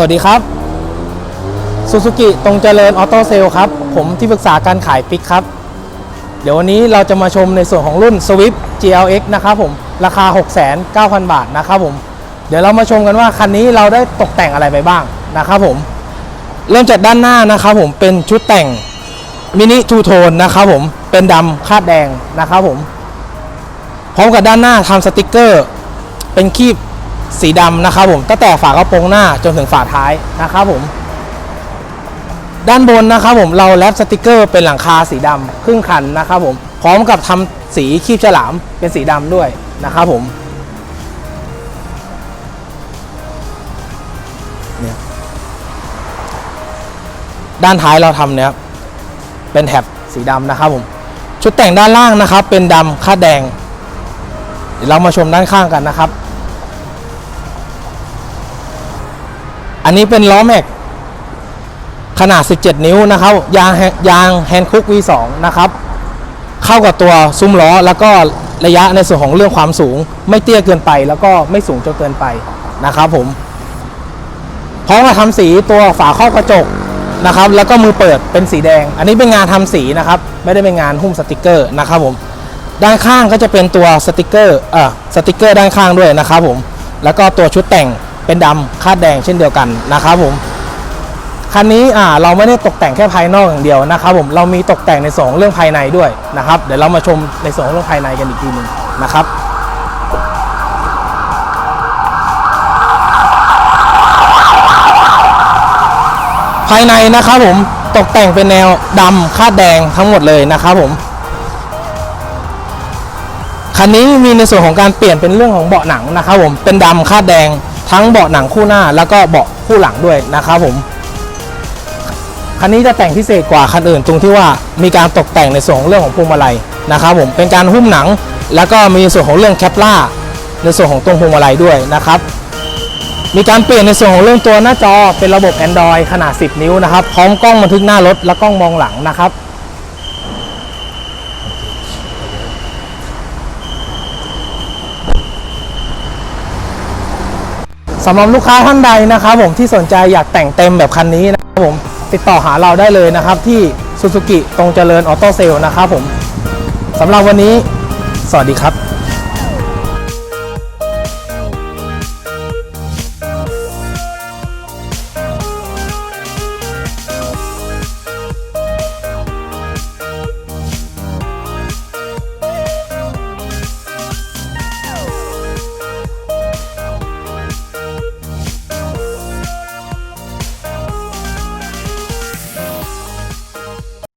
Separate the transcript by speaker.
Speaker 1: สวัสดีครับซูซูกิตรงเจริญออโต้เซลครับ ผมที่ปรึกษาการขายปิกครับ เดี๋ยววันนี้เราจะมาชมในส่วนของรุ่น Swift GLX นะครับผม ราคา 6,900 บาทนะครับผม เดี๋ยวเรามาชมกันว่าคันนี้เราได้ตกแต่งอะไรไปบ้างนะครับผม เริ่มจากด้านหน้านะครับผมเป็นชุดแต่งมินิทูโทนนะครับผม เป็นดำคาดแดงนะครับผม พร้อมกับด้านหน้าทำสติกเกอร์ เป็นคีบ สีดำนะครับผมตั้งแต่ฝากระโปรงหน้าจนถึงฝาท้ายนะครับผม ด้านบนนะครับผมเราแรปสติกเกอร์เป็นหลังคาสีดำครึ่งคันนะครับผมพร้อมกับทำสีคีบฉลามเป็นสีดำด้วยนะครับผมด้านท้ายเราทำเนี่ยเป็นแถบสีดำนะครับผมชุดแต่งด้านล่างนะครับ เป็นดำคาดแดง เดี๋ยวเรามาชมด้านข้างกันนะครับ อันนี้เป็นล้อแม็กขนาด 17 นิ้วนะครับ ยางยางแฮนด์คุก V2 นะครับ เข้ากับตัวซุ้มล้อแล้วก็ระยะในส่วนของเรื่องความสูง ไม่เตี้ยเกินไปแล้วก็ไม่สูงจนเกินไปนะครับผมพร้อมกับทำสีตัวฝาครอบกระจกนะครับ แล้วก็มือเปิดเป็นสีแดง อันนี้เป็นงานทำสีนะครับ ไม่ได้เป็นงานหุ้มสติกเกอร์นะครับผมด้านข้างก็จะเป็นตัวสติกเกอร์เอ่อสติกเกอร์ด้านข้างด้วยนะครับผมแล้วก็ตัวชุดแต่ง เป็นดำคาดแดงเช่นเดียวกันนะครับผมคันนี้อ่าเราไม่ได้ตกแต่งแค่ภายนอกอย่างเดียวนะครับผมเรามีตกแต่งในส่วนของเรื่องภายในด้วยนะครับเดี๋ยวเรามาชมในส่วนของเรื่องภายในกันอีกทีหนึ่งนะครับภายในนะครับผมตกแต่งเป็นแนวดำคาดแดงทั้งหมดเลยนะครับผมคันนี้มีในส่วนของการเปลี่ยนเป็นเรื่องของเบาะหนังนะครับผมเป็นดำคาดแดง ทั้งเบาะหนังคู่หน้าแล้วก็เบาะคู่หลังด้วยนะครับผมคันนี้จะแต่งพิเศษกว่าคันอื่นตรงที่ว่ามีการตกแต่งในส่วนของเรื่องของพวงมาลัยนะครับผมเป็นการหุ้มหนัง แล้วก็มีส่วนของเรื่องแคปล่าในส่วนของตรงพวงมาลัยด้วยนะครับมีการเปลี่ยนในส่วนของเรื่องตัวหน้าจอเป็นระบบ Android ขนาด 10 นิ้วนะครับพร้อมกล้องบันทึกหน้ารถและกล้องมองหลังนะครับ สำหรับลูกค้าท่านใดนะครับผมที่สนใจอยากแต่งเต็มแบบคันนี้นะครับผมติดต่อหาเราได้เลยนะครับ ที่ซูซูกิตรงเจริญออโต้เซลล์นะครับผมสำหรับวันนี้ สวัสดีครับ